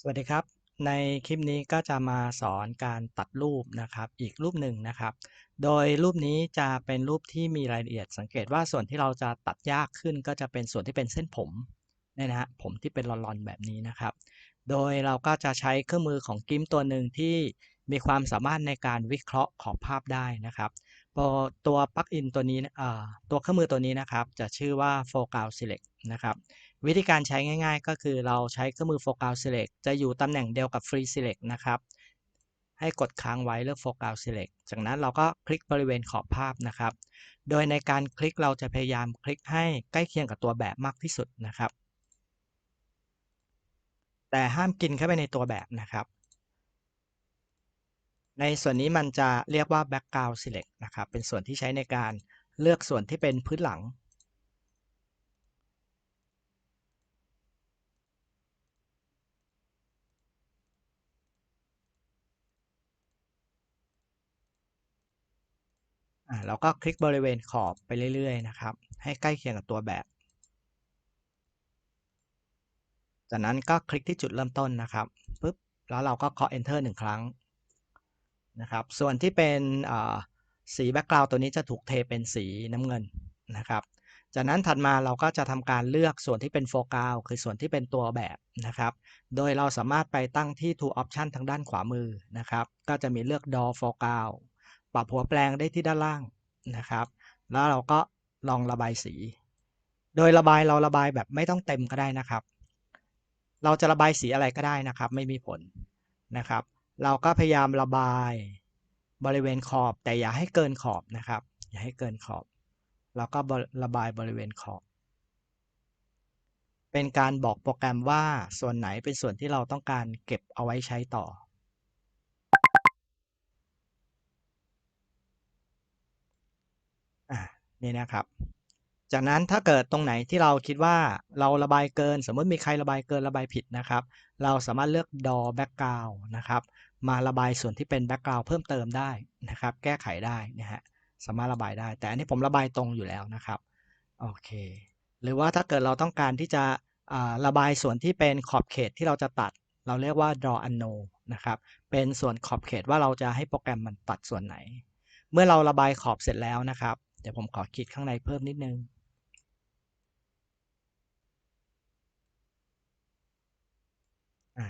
สวัสดีครับ ในคลิปนี้ก็จะมาสอนการตัดรูปนะครับอีกรูปหนึ่งนะครับ โดยรูปนี้จะเป็นรูปที่มีรายละเอียด สังเกตว่าส่วนที่เราจะตัดยากขึ้นก็จะเป็นส่วนที่เป็นเส้นผมเนี่ยนะฮะผมที่เป็นลอนๆแบบนี้นะครับ โดยเราก็จะใช้เครื่องมือของกิมตัวหนึ่งที่มีความสามารถในการวิเคราะห์ขอบภาพได้นะครับตัวปลั๊กอินตัวนี้ตัวเครื่องมือตัวนี้นะครับ จะชื่อว่า Focal Select นะครับ วิธีการใช้ง่าย ๆ ก็คือเราใช้เครื่องมือ Focal Select จะอยู่ตำแหน่งเดียวกับ Free Select นะครับ ให้กดค้างไว้เลือก Focal Select จากนั้นเราก็คลิกบริเวณขอบภาพนะครับ โดยในการคลิกเราจะพยายามคลิกให้ใกล้เคียงกับตัวแบบมากที่สุดนะครับ แต่ห้ามกินเข้าไปในตัวแบบนะครับ ในส่วนนี้มันจะเรียกว่า Background Select นะครับ เป็นส่วนที่ใช้ในการเลือกส่วนที่เป็นพื้นหลัง อ่าเราก็คลิกบริเวณขอบไปเรื่อยๆนะครับ ให้ใกล้เคียงกับตัวแบบ จากนั้นก็คลิกที่จุดเริ่มต้นนะครับปุ๊บแล้วเราก็เคาะ enter หนึ่งครั้งนะครับ ส่วนที่เป็นสีแบ็กกราวตัวนี้จะถูกเทเป็นสีน้ำเงินนะครับ จากนั้นถัดมาเราก็จะทำการเลือกส่วนที่เป็นโฟกัสคือส่วนที่เป็นตัวแบบนะครับ โดยเราสามารถไปตั้งที่ tool option ทางด้านขวามือนะครับ ก็จะมีเลือก draw foreground ปรับหัวแปลงได้ที่ด้านล่างนะครับ แล้วเราก็ลองระบายสี โดยระบายเราระบายแบบไม่ต้องเต็มก็ได้นะครับ เราจะระบายสีอะไรก็ได้นะครับ ไม่มีผลนะครับ เราก็พยายามระบายบริเวณขอบแต่อย่าให้เกินขอบนะครับ อย่าให้เกินขอบ เราก็ระบายบริเวณขอบ เป็นการบอกโปรแกรมว่าส่วนไหนเป็นส่วนที่เราต้องการเก็บเอาไว้ใช้ต่อ นี่นะครับ จากนั้นถ้าเกิดตรงไหนที่เราคิดว่าเราระบายเกิน สมมติมีใครระบายเกินระบายผิดนะครับ เราสามารถเลือก draw background นะครับ มาระบายส่วนที่เป็น background เพิ่มเติมได้นะครับ แก้ไขได้นะฮะสามารถระบายได้ แต่อันนี้ผมระบายตรงอยู่แล้วนะครับโอเคหรือว่าถ้าเกิดเราต้องการที่จะระบายส่วนที่เป็นขอบเขตที่เราจะตัด เราเรียกว่า draw unknown นะครับ เป็นส่วนขอบเขตว่าเราจะให้โปรแกรมมันตัดส่วนไหน เมื่อเราระบายขอบเสร็จแล้วนะครับ เดี๋ยวผมขอขีดข้างในเพิ่มนิดนึง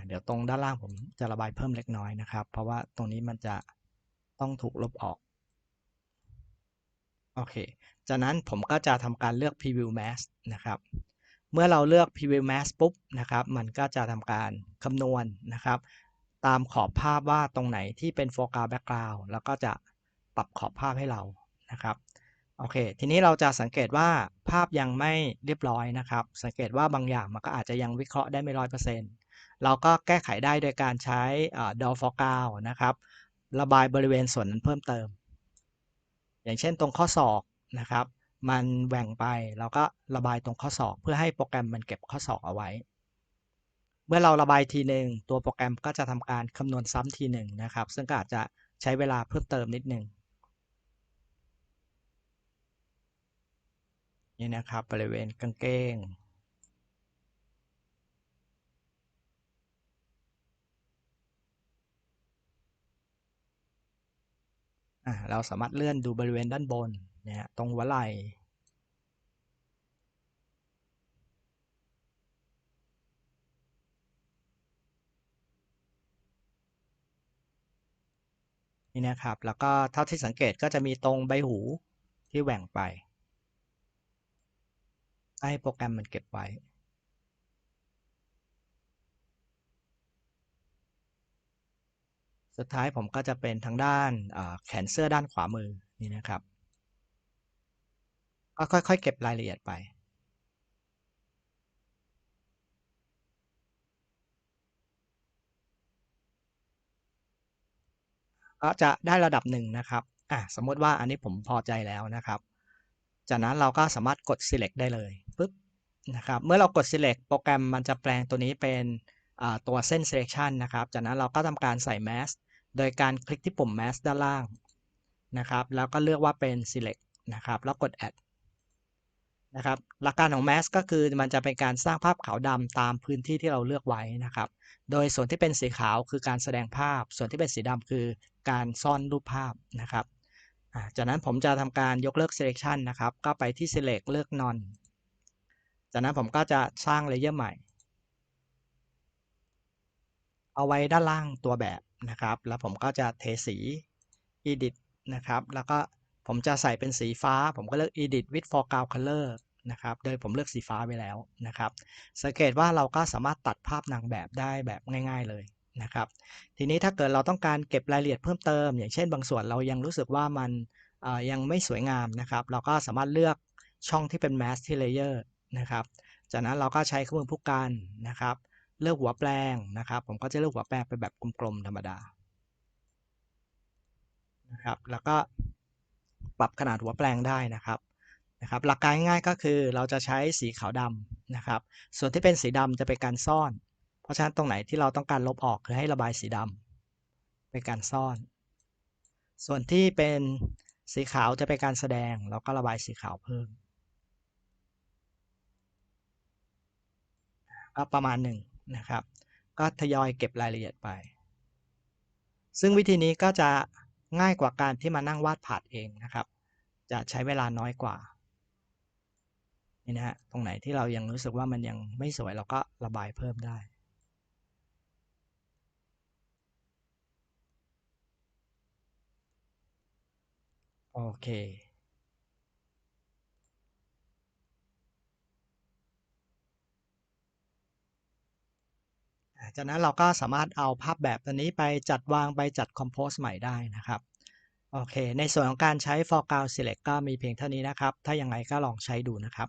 เดี๋ยวตรงด้านล่างผมจะระบายเพิ่มเล็กน้อยนะครับ เพราะว่าตรงนี้มันจะต้องถูกลบออก โอเค จากนั้นผมก็จะทำการเลือก preview mask นะครับ เมื่อเราเลือก preview mask ปุ๊บนะครับ มันก็จะทำการคำนวณนะครับ ตามขอบภาพว่าตรงไหนที่เป็น foreground background แล้วก็จะปรับขอบภาพให้เรานะครับ โอเค ทีนี้เราจะสังเกตว่าภาพยังไม่เรียบร้อยนะครับ สังเกตว่าบางอย่างมันก็อาจจะยังวิเคราะห์ได้ไม่ร้อยเปอร์เซ็นต์เราก็แก้ไขได้โดยการใช้ดอฟอกาวนะครับ ระบายบริเวณส่วนนั้นเพิ่มเติม อย่างเช่นตรงข้อศอกนะครับ มันแหว่งไปเราก็ระบายตรงข้อศอก เพื่อให้โปรแกรมมันเก็บข้อศอกเอาไว้ เมื่อเราระบายทีหนึ่งตัวโปรแกรมก็จะทำการคำนวณซ้ำทีหนึ่งนะครับ ซึ่งก็อาจจะใช้เวลาเพิ่มเติมนิดหนึ่ง นี่นะครับบริเวณกางเกงเราสามารถเลื่อนดูบริเวณด้านบนเนี่ยตรงหัวไหล่นี่นะครับ แล้วก็เท่าที่สังเกตก็จะมีตรงใบหูที่แหว่งไป ให้โปรแกรมมันเก็บไว้สุดท้ายผมก็จะเป็นทางด้านแขนเสื้อด้านขวามือนี่นะครับ ก็ค่อยๆ เก็บรายละเอียดไป ก็จะได้ระดับหนึ่งนะครับอะสมมติว่าอันนี้ผมพอใจแล้วนะครับ จากนั้นเราก็สามารถกด select ได้เลย นะครับ เมื่อเรากด select โปรแกรมมันจะแปลงตัวนี้เป็นตัวเส้น selection นะครับ จากนั้นเราก็ทำการใส่ mask โดยการคลิกที่ปุ่ม mask ด้านล่างนะครับ แล้วก็เลือกว่าเป็น select นะครับ แล้วกด add นะครับหลักการของ mask ก็คือมันจะเป็นการสร้างภาพขาวดำตามพื้นที่ที่เราเลือกไว้นะครับ โดยส่วนที่เป็นสีขาวคือการแสดงภาพ ส่วนที่เป็นสีดำคือการซ่อนรูปภาพนะครับจากนั้นผมจะทำการยกเลิก selection นะครับ ก็ไปที่ select เลือก none จากนั้นผมก็จะสร้าง layer ใหม่ เอาไว้ด้านล่างตัวแบบนะครับ แล้วผมก็จะเทสี edit นะครับ แล้วก็ผมจะใส่เป็นสีฟ้า ผมก็เลือก edit with foreground color นะครับ โดยผมเลือกสีฟ้าไว้แล้วนะครับ สังเกตว่าเราก็สามารถตัดภาพนางแบบได้แบบง่าย ๆเลยนะครับ ทีนี้ถ้าเกิดเราต้องการเก็บรายละเอียดเพิ่มเติม อย่างเช่นบางส่วนเรายังรู้สึกว่ามันยังไม่สวยงามนะครับ เราก็สามารถเลือกช่องที่เป็น mask ที่ layer นะครับ จากนั้นเราก็ใช้เครื่องมือผู้กันนะครับ เลือกหัวแปลงนะครับ ผมก็จะเลือกหัวแปลงเป็นแบบกลมๆธรรมดานะครับ แล้วก็ปรับขนาดหัวแปลงได้นะครับนะครับ หลักการง่ายๆก็คือเราจะใช้สีขาวดำนะครับ ส่วนที่เป็นสีดำจะเป็นการซ่อน เพราะฉะนั้นตรงไหนที่เราต้องการลบออกคือให้ระบายสีดำเป็นการซ่อน ส่วนที่เป็นสีขาวจะเป็นการแสดง เราก็ระบายสีขาวเพิ่ม ก็ประมาณหนึ่งนะครับ ก็ทยอยเก็บรายละเอียดไป ซึ่งวิธีนี้ก็จะง่ายกว่าการที่มานั่งวาดผาดเองนะครับ จะใช้เวลาน้อยกว่านี่นะฮะตรงไหนที่เรายังรู้สึกว่ามันยังไม่สวยเราก็ระบายเพิ่มได้โอเค จากนั้นเราก็สามารถเอาภาพแบบตัวนี้ไปจัดวางไปจัดคอมโพส์ใหม่ได้นะครับโอเค ในส่วนของการใช้ foreground select ก็มีเพียงเท่านี้นะครับ ถ้าอย่างไรก็ลองใช้ดูนะครับ